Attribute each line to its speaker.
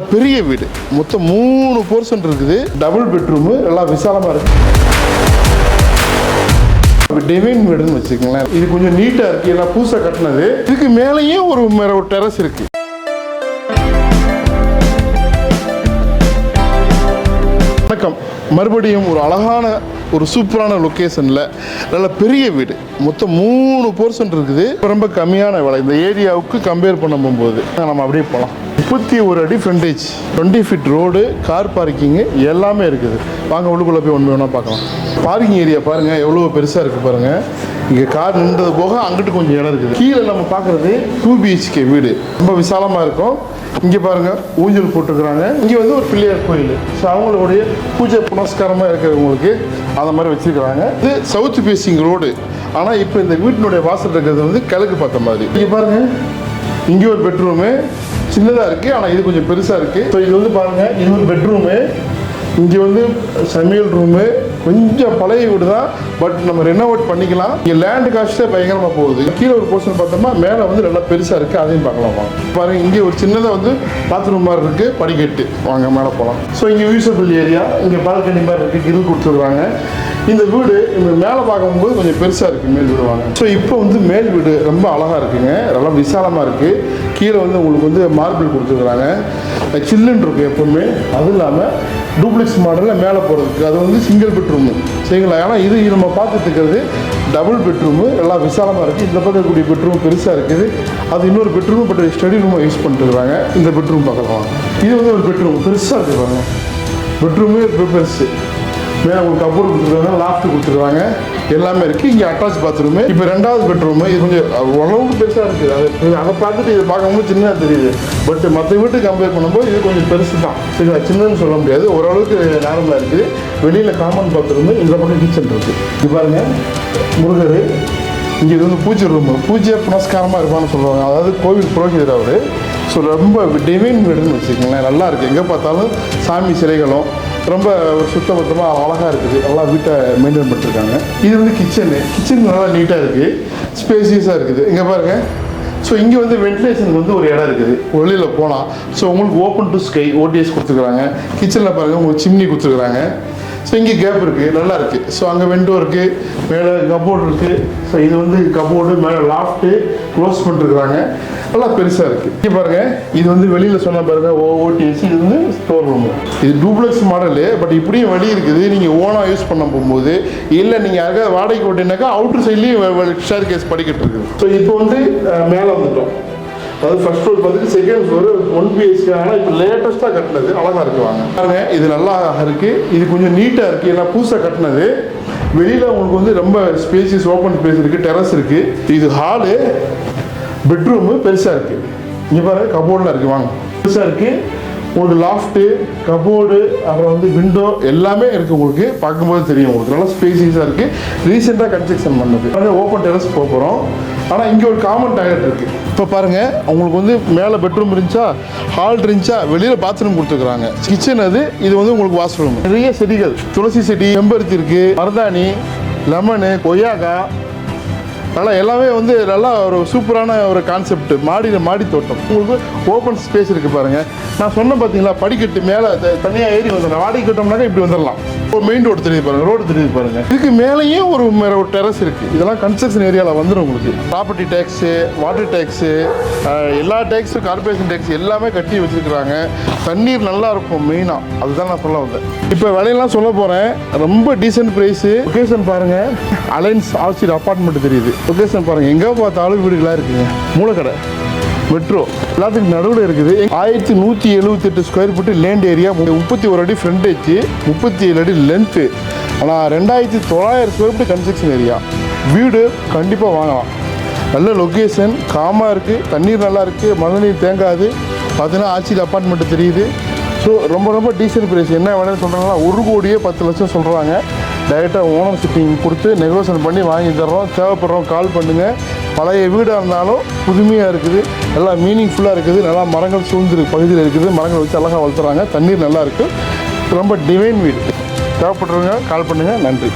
Speaker 1: பெரிய வீடு. மொத்தம் மூணு போர்ஷன் இருக்குது. டபுள் பெட்ரூமு எல்லாம் விசாலமாக இருக்கு. டிவைன் வீடுன்னு வச்சுக்கோங்களேன். இது கொஞ்சம் நீட்டாக இருக்கு ஏன்னா புதுசாக கட்டினது. இதுக்கு மேலேயும் ஒரு மேல ஒரு டெரஸ் இருக்கு. வணக்கம். மறுபடியும் ஒரு அழகான ஒரு சூப்பரான லொக்கேஷனில் நல்ல பெரிய வீடு. மொத்தம் மூணு போர்ஷன் இருக்குது. ரொம்ப கம்மியான விலை. இந்த ஏரியாவுக்கு கம்பேர் பண்ண போகும்போது நம்ம அப்படியே போகலாம் முப்பத்தி ஒரு அடி frontage twenty feet road car parking எல்லாமே இருக்குது. வாங்க உள்ளுக்குள்ளே போய் ஒன்று வேணால் பார்க்கலாம். பார்க்கிங் ஏரியா பாருங்கள் எவ்வளோ பெருசாக இருக்குது பாருங்கள் இங்கே கார் நின்றது போக அங்கிட்டு கொஞ்சம் இடம் இருக்குது. கீழே நம்ம பார்க்குறது டூ பிஹெச்கே வீடு. ரொம்ப விசாலமாக இருக்கும். இங்கே பாருங்கள் ஊஞ்சல் போட்டுருக்குறாங்க. இங்கே வந்து ஒரு பிள்ளையார் கோயில். ஸோ அவங்களுடைய பூஜை புனஸ்காரமாக இருக்கிறவங்களுக்கு அந்த மாதிரி வச்சிருக்கிறாங்க. இது சவுத் பேசிங் ரோடு ஆனால் இப்போ இந்த வீட்டினுடைய வாசல் இருக்கிறது வந்து கிழக்கு பார்த்த மாதிரி. இங்கே பாருங்கள் இங்கே ஒரு பெட்ரூமு சின்னதாக இருக்குது ஆனால் இது கொஞ்சம் பெருசாக இருக்குது ஸோ இது வந்து பாருங்கள் இது ஒரு பெட்ரூமு இங்கே வந்து சமையல் ரூமு கொஞ்சம் பழைய வீடு தான் பட் நம்ம ரெனோவேட் பண்ணிக்கலாம். இங்கே லேண்டு காஸ்ட்டே பயங்கரமாக போகுது. கீழே ஒரு போர்ஷன் பார்த்தோம்னா மேலே வந்து நல்லா பெருசாக இருக்குது அதையும் பார்க்கலாமா? வாங்க பாருங்க இங்கே ஒரு சின்னதாக வந்து பாத்ரூம் மாதிரி இருக்குது படிக்கட்டு. வாங்க மேலே போகலாம் ஸோ இங்கே யூசபிள் ஏரியா இங்கே பால்கனி மாதிரி இருக்குது கிரில் கொடுத்துருக்காங்க. இந்த வீடு இந்த மேலே பார்க்கும்போது கொஞ்சம் பெருசாக இருக்குது மேல் வீடு வாங்க. ஸோ இப்போ வந்து மேல் வீடு ரொம்ப அழகாக இருக்குங்க. நல்லா விசாலமாக இருக்குது கீழே வந்து உங்களுக்கு வந்து மார்பிள் கொடுத்துருக்குறாங்க சில்லுன்னு இருக்கும் எப்பவுமே. அதுவும் இல்லாமல் டூப்ளெக்ஸ் மாடலில் மேலே போகிறதுக்கு அது வந்து சிங்கிள் பெட்ரூமு சரிங்களா? ஏன்னா இது நம்ம பார்த்துட்டுருக்கிறது டபுள் பெட்ரூமு எல்லாம் விசாலமாக இருக்குது இந்த பக்கம் இருக்கக்கூடிய பெட்ரூம் பெருசாக இருக்குது. அது இன்னொரு பெட்ரூம் பட் ஸ்டடி ரூமாக யூஸ் பண்ணிட்டுருக்காங்க இந்த பெட்ரூம் பார்க்கலாம் இது வந்து ஒரு பெட்ரூம் பெருசாக இருக்குது பெட்ரூமே பெருசு. மேலே உங்களுக்கு கபூர் கொடுத்துருக்காங்க? லாஃப்ட் கொடுத்துருக்காங்க. எல்லாமே இருக்குது இங்கே அட்டாச் பாத்ரூமு இப்போ ரெண்டாவது பெட்ரூமு இது கொஞ்சம் ஓரளவுக்கு பெருசாக இருக்குது அது அதை பார்த்துட்டு இதை பார்க்கும்போது சின்னதாக தெரியுது. பட் மற்ற வீட்டுக்கு கம்பேர் பண்ணும்போது இது கொஞ்சம் பெருசு தான் சரிங்களா சின்னன்னு சொல்ல முடியாது. ஓரளவுக்கு நார்மலாக இருக்குது வெளியில் காமன் பாத்ரூமு இந்த பக்கம் கிச்சன் இருக்குது இது பாருங்கள் முருகர். இங்கே இது வந்து பூஜை ரூம் பூஜை புனஸ்காரமாக இருப்பான்னு சொல்லுவாங்க. அதாவது கோவில் புரோகிதர் அவர். ஸோ ரொம்ப டிவைன் வீடுன்னு வச்சுக்கோங்களேன். நல்லா இருக்குது எங்கே பார்த்தாலும் சாமி சிலைகளும் ரொம்ப ஒரு சுத்தபத்தமாக அழகாக இருக்குது. நல்லா வீட்டை மெயின்டைன் பண்ணிருக்காங்க. இது வந்து கிச்சனு கிச்சன் நல்லா நீட்டாக இருக்குது ஸ்பேசியஸாக இருக்குது. இங்கே பாருங்கள் ஸோ இங்கே வந்து வென்டிலேஷன் வந்து ஒரு இடம் இருக்குது. வெளியில் போகலாம் ஸோ உங்களுக்கு ஓப்பன் டு ஸ்கை ஓடிஎஸ் கொடுத்துருக்குறாங்க. கிச்சனில் பாருங்கள் உங்களுக்கு சிம்னி கொடுத்துருக்குறாங்க. ஸோ இங்கே கேப் இருக்குது நல்லா இருக்குது ஸோ அங்கே விண்டோ இருக்குது மேலே கபோர்டு இருக்குது ஸோ இது வந்து கபோர்டு மேலே லாஃப்ட்டு க்ளோஸ் பண்ணிருக்கிறாங்க. நல்லா பெருசாக இருக்குது இங்கே பாருங்கள் இது வந்து வெளியில் சொன்ன பாருங்கள் ஓ ஓடிஎஸ் இது வந்து ஸ்டோர் ரூமு இது டூப்ளெக்ஸ் மாடலு பட் இப்படியும் வழி இருக்குது. நீங்கள் ஓனாக யூஸ் பண்ண போகும்போது இல்லை நீங்கள் யாருக்காவது வாடகைக்கு ஓட்டினாக்கா அவுட்டர் சைட்லேயும் ஷேர் கேஸ் படிக்கட்டு இருக்குது. ஸோ இப்போ வந்து மேலே வந்துட்டோம். அதாவது ஃபர்ஸ்ட் ஃப்ளோர் பார்த்துட்டு செகண்ட் ஃப்ளோர் ஒன் பிஹெச்கே ஆனால் இப்போ லேட்டஸ்ட்டாக கட்டினது. அழகாக இருக்கு வாங்க. பாருங்க இது நல்லா இருக்கு. இது கொஞ்சம் நீட்டாக இருக்கு. ஏன்னா புதுசாக கட்டினது. வெளியில் உங்களுக்கு வந்து ரொம்ப ஸ்பேசியஸ் ஓப்பன் ஸ்பேஸ் இருக்கு. டெரஸ் இருக்கு. இது ஹாலு பெட்ரூமு பெருசாக இருக்கு. இங்கே பாருங்க கபோர்டில் இருக்கு. வாங்க. பெருசாக இருக்கு. உங்களுக்கு லாஃப்ட்டு கபோர்டு அப்புறம் வந்து விண்டோ எல்லாமே இருக்குது உங்களுக்கு. பார்க்கும்போது தெரியும் உங்களுக்கு. நல்லா ஸ்பேசியஸாக இருக்குது ரீசெண்டாக கன்ஸ்ட்ரக்ஷன் பண்ணது. ஓப்பன் டெரஸ் போக போகிறோம் ஆனால் இங்கே ஒரு காமன் டாய்லெட் இருக்குது இப்போ பாருங்கள் உங்களுக்கு வந்து மேலே பெட்ரூம் இருந்துச்சா ஹால் இருந்துச்சா வெளியில் பாத்ரூம் கொடுத்துருக்குறாங்க. கிச்சன் அது இது வந்து உங்களுக்கு வாஷ்ரூம் நிறைய செடிகள். துளசி செடி செம்பருத்தி இருக்குது மருதாணி லெமனு கொய்யாக்காய் அதனால் எல்லாமே வந்து நல்லா ஒரு சூப்பரான ஒரு கான்செப்ட் மாடியில் மாடி தோட்டம். உங்களுக்கு ஓப்பன் ஸ்பேஸ் இருக்குது பாருங்கள் நான் சொன்னேன் பார்த்தீங்களா படிக்கட்டு மேலே தனியாக ஏறி வந்துடலாம். வாடகை கட்டோம்னாக்கா இப்படி வந்துடலாம். ஒரு மெயின் ரோடு தெரியுது பாருங்கள் ரோடு தெரியுது பாருங்கள் இதுக்கு மேலேயும் ஒரு ஒரு டெரஸ் இருக்குது இதெல்லாம் கன்ஸ்ட்ரக்ஷன் ஏரியாவில் வந்துடும் உங்களுக்கு. ப்ராப்பர்ட்டி டேக்ஸு வாட்டர் டேக்ஸு எல்லா டேக்ஸும் கார்பரேஷன் டேக்ஸ் எல்லாமே கட்டி வச்சிருக்கிறாங்க. தண்ணீர் நல்லா இருக்கும் மெயினாக அதுதான் நான் சொல்ல வந்தேன். இப்போ விலையெல்லாம் சொல்ல போகிறேன் ரொம்ப டீசென்ட் ப்ரைஸு லொக்கேஷன் பாருங்கள் அலைன்ஸ் ஆசிரியர் அப்பார்ட்மெண்ட் தெரியுது. லொக்கேஷன் பாருங்கள் எங்கே பார்த்தாலும் வீடுகளாக இருக்குங்க மூலக்கடை. மெட்ரோ. எல்லாத்துக்கும் நடுவில் இருக்குது. ஆயிரத்தி நூற்றி எழுபத்தெட்டு ஸ்கொயர் ஃபீட்டு லேண்ட் ஏரியா முப்பத்தி ஒரு அடி ஃப்ரண்டேஜ் முப்பத்தி ஏழு அடி லென்த்து ஆனால் ரெண்டாயிரத்தி தொள்ளாயிரம் ஸ்கொயர் ஃபீட் கன்ஸ்ட்ரக்ஷன் ஏரியா வீடு கண்டிப்பாக வாங்கலாம். நல்ல லொக்கேஷன் காமாக இருக்குது தண்ணீர் நல்லா இருக்குது மழை நீர் தேங்காது. பார்த்தீங்கன்னா ஆட்சியில் அப்பார்ட்மெண்ட் தெரியுது. ஸோ ரொம்ப ரொம்ப டீசல் ப்ரைஸ் என்ன வேணும்னு சொல்கிறாங்கன்னா ஒரு கோடியே பத்து லட்சம் சொல்கிறாங்க டைரெக்டாக ஓனர் சிட்டிங் கொடுத்து நெகோசியேஷன் பண்ணி வாங்கி தர்றோம். தேவைப்படுறோம் கால் பண்ணுங்கள் பழைய வீடாக இருந்தாலும் புதுமையாக இருக்குது. நல்லா மீனிங்ஃபுல்லாக இருக்குது. நல்லா மரங்கள் சூழ்ந்து பகுதியில் இருக்குது. மரங்கள் வச்சு அழகாக வளர்த்துறாங்க. தண்ணீர் நல்லா இருக்குது ரொம்ப டிவைன் வீடு. தேவைப்படுறவங்க கால் பண்ணுங்கள் நன்றி.